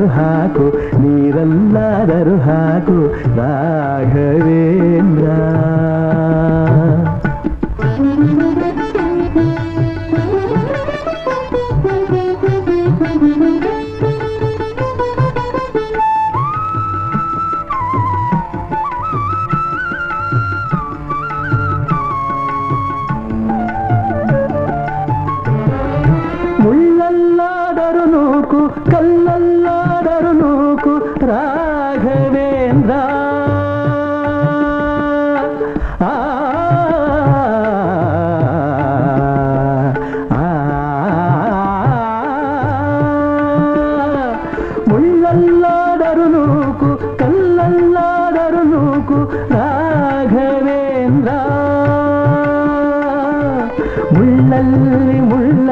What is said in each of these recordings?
ಹಾಲಲ್ಲಾದರೂ ಹಾಕು ನೀರಲ್ಲಾದರೂ ಹಾಕು ರಾಘವೇಂದ್ರ ಮುಳ್ಳಲ್ಲಾದರೂ నవ్వుకు కల్లల్లారరులుకు రాఘవేంద్ర ముళ్ళల్లాడరులుకు కల్లల్లాడరులుకు రాఘవేంద్ర ముళ్ళల్లి ముళ్ళ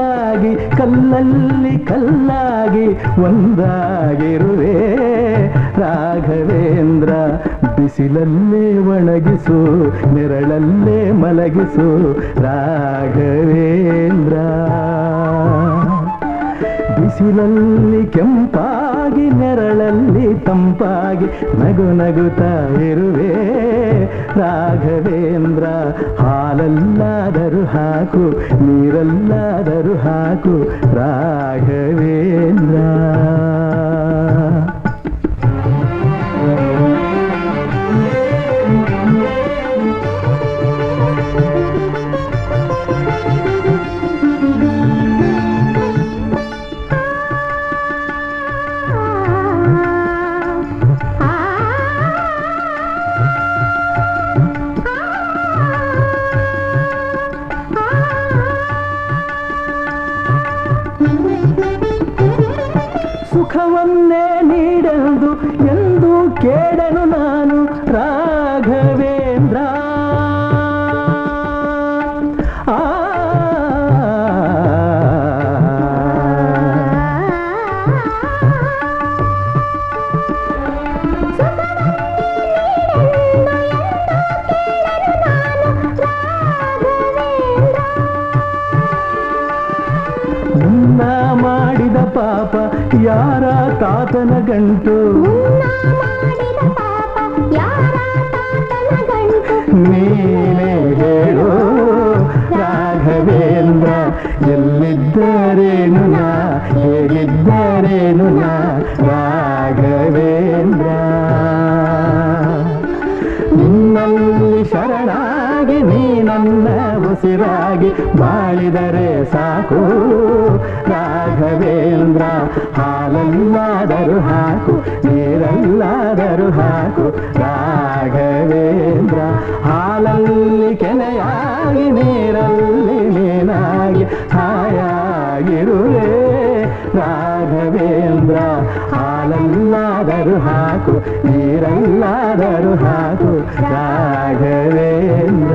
ಮುಳ್ಳಾಗಿ ಕಲ್ಲಲ್ಲಿ ಕಲ್ಲಾಗಿ ಒಂದಾಗಿರುವೆ. ರಾಘವೇಂದ್ರ ಬಿಸಿಲಲ್ಲೇ ಒಣಗಿಸು ನೆರಳಲ್ಲೇ ಮಲಗಿಸು. ರಾಘವೇಂದ್ರ ಬಿಸಿಲಲ್ಲಿ ಕೆಂಪಾಗಿ ನೆರಳಲ್ಲಿ ತಂಪಾಗಿ ನಗು ನಗುತ್ತಾ ಇರುವೆ. ರಾಘವೇಂದ್ರ ಹಾಲಲ್ಲಾದರೂ ಹಾಕು ನೀರಲ್ಲಾದರೂ ಹಾಕು. ರಾಘವೇಂದ್ರ. ಸುಖವನ್ನೇ ನೀಡಲ್ದು ಎಂದು ಕೇಳಲು ನಾನು ರಾಘವೇಂದ್ರ. ಪಾಪ ಯಾರ ತಾತನ ಗಂಟು? ನೀನೇ ಹೇಳು ರಾಘವೇಂದ್ರ ಎಲ್ಲಿದ್ದರೇನು ನಾ? ಹೇಗಿದ್ದರೇನು ನಾ? ರಾಘವೇಂದ್ರ. ನಿನ್ನಲ್ಲಿ ಶರಣಾಗಿ ನೀ ನನ್ನ ಉಸಿರಾಗಿ ಬಾಳಿದರೆ ಸಾಕು. ರಾಘವೇಂದ್ರ ಹಾಲಲ್ಲಾದರೂ ಹಾಕು ನೀರಲ್ಲಾದರೂ ಹಾಕು ರಾಘವೇಂದ್ರ ಹಾಲಲ್ಲಿ ಕೆನೆಯಾಗಿ ನೀರಲ್ಲಿ ನೀನಾಗಿ ಹಾಯಾಗಿರುವೆ ರಾಘವೇಂದ್ರ ಹಾಲಲ್ಲಾದರೂ ಹಾಕು ನೀರಲ್ಲಾದರೂ ಹಾಕು ರಾಘವೇಂದ್ರ